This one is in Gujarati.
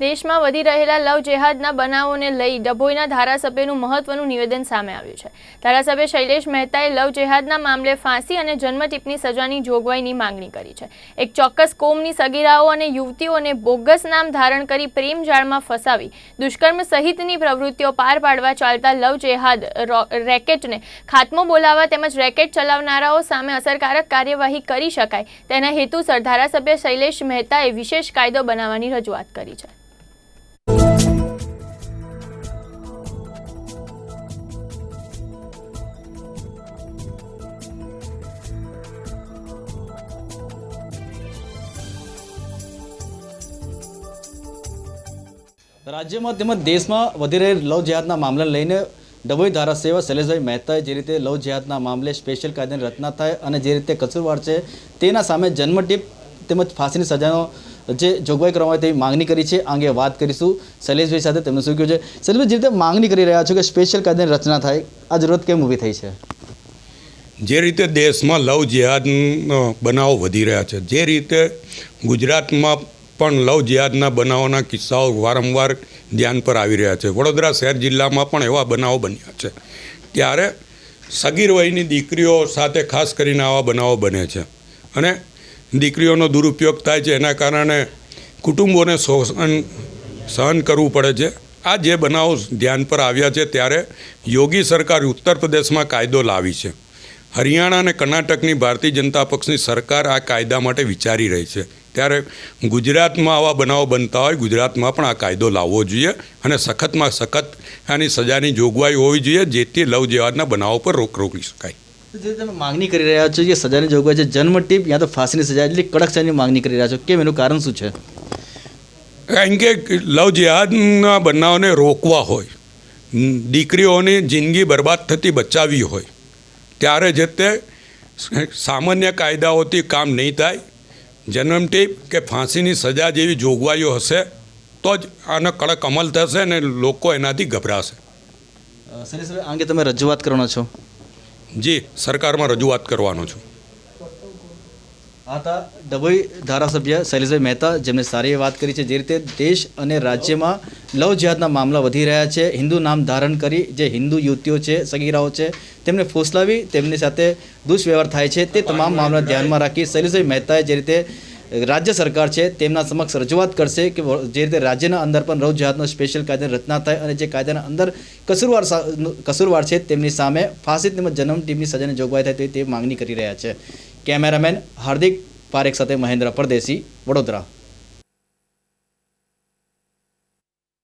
દેશમાં વધી રહેલા લવ જેહાદના બનાવોને લઈ ડભોઈના ધારાસભ્યનું મહત્વનું નિવેદન સામે આવ્યું છે. ધારાસભ્ય શૈલેષ મહેતાએ લવ જેહાદના મામલે ફાંસી અને જન્મટીપની સજાની જોગવાઈની માંગણી કરી છે. એક ચોક્કસ કોમની સગીરાઓ અને યુવતીઓને બોગસ નામ ધારણ કરી પ્રેમ જાળમાં ફસાવી, દુષ્કર્મ સહિતની પ્રવૃત્તિઓ પાર પાડવા ચાલતા લવ જેહાદ રેકેટને ખાત્મો બોલાવવા તેમજ રેકેટ ચલાવનારાઓ સામે અસરકારક કાર્યવાહી કરી શકાય. તેના હેતુસર ધારાસભ્ય શૈલેષ મહેતાએ વિશેષ કાયદો બનાવવાની રજૂઆત કરી છે. રાજ્યમાં તેમજ દેશમાં વધી રહેલ લવ જેહાદના મામલાને લઈને ડભોઈ ધારાસેવા શૈલેષભાઈ મહેતાએ જે રીતે લવ જેહાદના મામલે સ્પેશિયલ કાયદાની રચના થાય અને જે રીતે કસૂરવાર છે તેના સામે જન્મટીપ તેમજ ફાંસીની સજાનો જે જોગવાઈ કરવામાં આવે તેવી માંગણી કરી છે. અંગે વાત કરીશું શૈલેષભાઈ સાથે તેમણે શું કહ્યું છે? શૈલેષભાઈ, જે રીતે માંગણી કરી રહ્યા છો કે સ્પેશિયલ કાયદાની રચના થાય, આ જરૂરત કેમ ઊભી થઈ છે? જે રીતે દેશમાં લવ જિહાદનો બનાવો વધી રહ્યા છે, જે રીતે ગુજરાતમાં પણ લવ જિહાદના બનાવોના કિસ્સાઓ વારંવાર ધ્યાન પર આવી રહ્યા છે. વડોદરા શહેર જિલ્લામાં પણ એવા બનાવો બન્યા છે. ત્યારે સગીર વયની દીકરીઓ સાથે ખાસ કરીને આવા બનાવો બને છે. અને દીકરીઓનો દુરુપયોગ થાય છે. એના કારણે કુટુંબોને શોષણ સહન કરવું પડે છે. આ જે બનાવો ધ્યાન પર આવ્યા છે ત્યારે યોગી સરકાર ઉત્તર પ્રદેશમાં કાયદો લાવી છે. હરિયાણા અને કર્ણાટકની ભારતીય જનતા પક્ષની સરકાર આ કાયદા માટે વિચારી રહી છે. ત્યારે ગુજરાતમાં આવા બનાવો બનતા હોય ગુજરાતમાં પણ આ કાયદો લાવવો જોઈએ અને સખતમાં સખત આની સજાની જોગવાઈ હોવી જોઈએ જેથી લવ જેવાદના બનાવો પર રોક રોકી શકાય. જે તમે માંગણી કરી રહ્યા છો જે સજાની જોગવાઈ છે જન્મ ટીપ યા તો ફાંસીની સજા એટલી કડક સજાની માંગણી કરી રહ્યા છો કેમ? એનું કારણ શું છે? કારણ કે લવ જેહાદના બનાવને રોકવા હોય દીકરીઓની જિંદગી બરબાદ થતી બચાવવી હોય ત્યારે જે તે સામાન્ય કાયદાઓથી કામ નહીં થાય જન્મટીપ કે ફાંસીની સજા જેવી જોગવાઈઓ હશે તો જ આનો કડક અમલ થશે અને લોકો એનાથી ગભરાશે. આ અંગે તમે રજૂઆત કરવાનો છો? જી સરકારમાં રજૂઆત કરવાનો છું. હતા ડભોઈ ધારાસભ્ય શૈલેષભાઈ મહેતા, જેમણે સારી વાત કરી છે. જે રીતે દેશ અને રાજ્યમાં લવ જિહાદના મામલા વધી રહ્યા છે, હિન્દુ નામ ધારણ કરી જે હિન્દુ યુવતીઓ છે, સગીરાઓ છે, તેમને ફોસલાવી, તેમની સાથે દુષ્વ્યવહાર થાય છે, તે તમામ મામલા ધ્યાનમાં રાખી શૈલેષભાઈ મહેતાએ જે રીતે રાજ્ય સરકાર છે, તેમના સમક્ષ રજૂઆત કરશે કે જે રીતે રાજ્યના અંદર પણ લવ જિહાદનો સ્પેશિયલ કાયદાની રચના થાય અને જે કાયદાના અંદર કસૂરવાર કસૂરવાર છે, તેમની સામે ફાંસી તેમજ જન્મ ટીમની સજાની જોગવાઈ થાય તે માંગણી કરી રહ્યા છે. કેમેરામેન હાર્દિક પારેખ સાથે મહેન્દ્ર પરદેશી વડોદરા.